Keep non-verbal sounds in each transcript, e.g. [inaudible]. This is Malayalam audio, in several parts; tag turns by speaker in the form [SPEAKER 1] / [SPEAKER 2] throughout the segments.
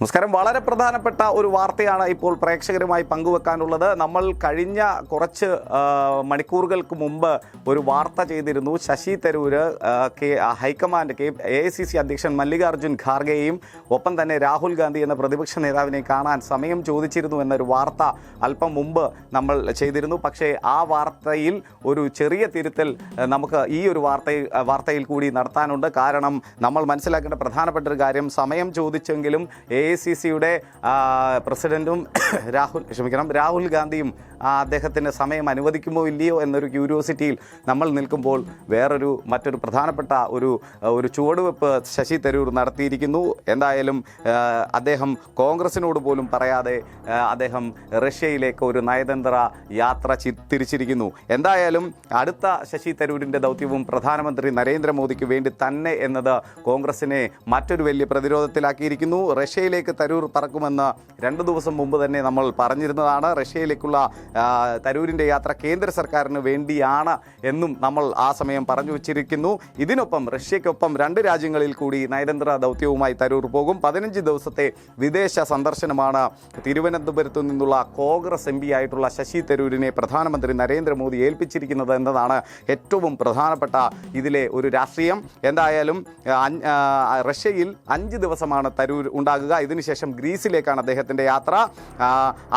[SPEAKER 1] നമസ്കാരം. വളരെ പ്രധാനപ്പെട്ട ഒരു വാർത്തയാണ് ഇപ്പോൾ പ്രേക്ഷകരുമായി പങ്കുവെക്കാനുള്ളത്. നമ്മൾ കഴിഞ്ഞ കുറച്ച് മണിക്കൂറുകൾക്ക് മുമ്പ് ഒരു വാർത്ത ചെയ്തിരുന്നു. ശശി തരൂര് കെ ഹൈക്കമാൻഡ് കെ എ ഐ സി സി അധ്യക്ഷൻ മല്ലികാർജുൻ ഖാർഗെയും ഒപ്പം തന്നെ രാഹുൽ ഗാന്ധി എന്ന പ്രതിപക്ഷ നേതാവിനെ കാണാൻ സമയം ചോദിച്ചിരുന്നു എന്നൊരു വാർത്ത അല്പം മുമ്പ് നമ്മൾ ചെയ്തിരുന്നു. പക്ഷേ ആ വാർത്തയിൽ ഒരു ചെറിയ തിരുത്തൽ നമുക്ക് ഈ ഒരു വാർത്ത വാർത്തയിൽ കൂടി നടത്താനുണ്ട്. കാരണം നമ്മൾ മനസ്സിലാക്കേണ്ട പ്രധാനപ്പെട്ട ഒരു കാര്യം സമയം ചോദിച്ചെങ്കിലും എ ഐ സി സിയുടെ പ്രസിഡന്റും [coughs] രാഹുൽ ക്ഷമിക്കണം രാഹുൽ ഗാന്ധിയും അദ്ദേഹത്തിന്റെ സമയം അനുവദിക്കുമോ ഇല്ലയോ എന്നൊരു ക്യൂരിയോസിറ്റിയിൽ നമ്മൾ നിൽക്കുമ്പോൾ വേറൊരു മറ്റൊരു പ്രധാനപ്പെട്ട ഒരു ഒരു ചുവടുവെപ്പ് ശശി തരൂർ നടത്തിയിരിക്കുന്നു. എന്തായാലും അദ്ദേഹം കോൺഗ്രസിനോട് പോലും പറയാതെ അദ്ദേഹം റഷ്യയിലേക്ക് ഒരു നയതന്ത്ര യാത്ര തിരിച്ചിരിക്കുന്നു. എന്തായാലും അടുത്ത ശശി തരൂരിന്റെ ദൗത്യവും പ്രധാനമന്ത്രി നരേന്ദ്രമോദിക്ക് വേണ്ടി തന്നെ എന്നത് കോൺഗ്രസിനെ മറ്റൊരു വലിയ പ്രതിരോധത്തിലാക്കിയിരിക്കുന്നു. റഷ്യയിലേക്ക് തരൂർ പറക്കുമെന്ന് രണ്ട് ദിവസം മുമ്പ് തന്നെ നമ്മൾ പറഞ്ഞിരുന്നതാണ്. റഷ്യയിലേക്കുള്ള തരൂരിന്റെ യാത്ര കേന്ദ്ര സർക്കാരിന് വേണ്ടിയാണ് എന്നും നമ്മൾ ആ സമയം പറഞ്ഞു വച്ചിരിക്കുന്നു. ഇതിനൊപ്പം റഷ്യയ്ക്കൊപ്പം രണ്ട് രാജ്യങ്ങളിൽ കൂടി നയതന്ത്ര ദൗത്യവുമായി തരൂർ പോകും. പതിനഞ്ച് ദിവസത്തെ വിദേശ സന്ദർശനമാണ് തിരുവനന്തപുരത്തു നിന്നുള്ള കോൺഗ്രസ് എം ആയിട്ടുള്ള ശശി തരൂരിനെ പ്രധാനമന്ത്രി നരേന്ദ്രമോദി ഏൽപ്പിച്ചിരിക്കുന്നത് എന്നതാണ് ഏറ്റവും പ്രധാനപ്പെട്ട ഇതിലെ ഒരു രാഷ്ട്രീയം. എന്തായാലും റഷ്യയിൽ അഞ്ച് ദിവസമാണ് തരൂർ ഉണ്ടാകുക. ഇതിനുശേഷം ഗ്രീസിലേക്കാണ് അദ്ദേഹത്തിന്റെ യാത്ര.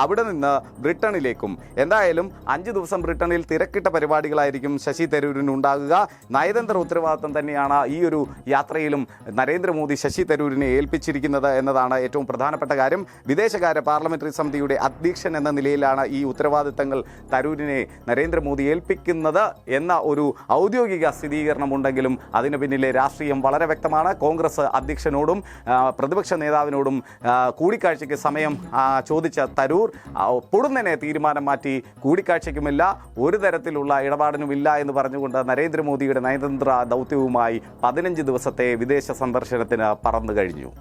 [SPEAKER 1] അവിടെ നിന്ന് ബ്രിട്ടണിലേക്കും. എന്തായാലും അഞ്ച് ദിവസം ബ്രിട്ടനിൽ തിരക്കിട്ട പരിപാടികളായിരിക്കും ശശി തരൂരിന് ഉണ്ടാകുക. നയതന്ത്ര ഉത്തരവാദിത്വം തന്നെയാണ് ഈ ഒരു യാത്രയിലും നരേന്ദ്രമോദി ശശി തരൂരിനെ ഏൽപ്പിച്ചിരിക്കുന്നത് എന്നതാണ് ഏറ്റവും പ്രധാനപ്പെട്ട കാര്യം. വിദേശകാര്യ പാർലമെന്ററി സമിതിയുടെ അധ്യക്ഷൻ എന്ന നിലയിലാണ് ഈ ഉത്തരവാദിത്തങ്ങൾ തരൂരിനെ നരേന്ദ്രമോദി ഏൽപ്പിക്കുന്നത് എന്ന ഒരു ഔദ്യോഗിക സ്ഥിരീകരണമുണ്ടെങ്കിലും അതിന് പിന്നിലെ രാഷ്ട്രീയം വളരെ വ്യക്തമാണ്. കോൺഗ്രസ് അധ്യക്ഷനോടും പ്രതിപക്ഷ നേതാവിനോടും കൂടിക്കാഴ്ചയ്ക്ക് സമയം ചോദിച്ച തരൂർ പൊടുന്നനെ തീരുമാനം മാറ്റി കൂടിക്കാഴ്ചയ്ക്കുമില്ല ഒരു തരത്തിലുള്ള ഇടപാടിനുമില്ല എന്ന് പറഞ്ഞുകൊണ്ട് നരേന്ദ്രമോദിയുടെ നയതന്ത്ര ദൗത്യവുമായി പതിനഞ്ച് ദിവസത്തെ വിദേശ സന്ദർശനത്തിന് പറന്നു കഴിഞ്ഞു.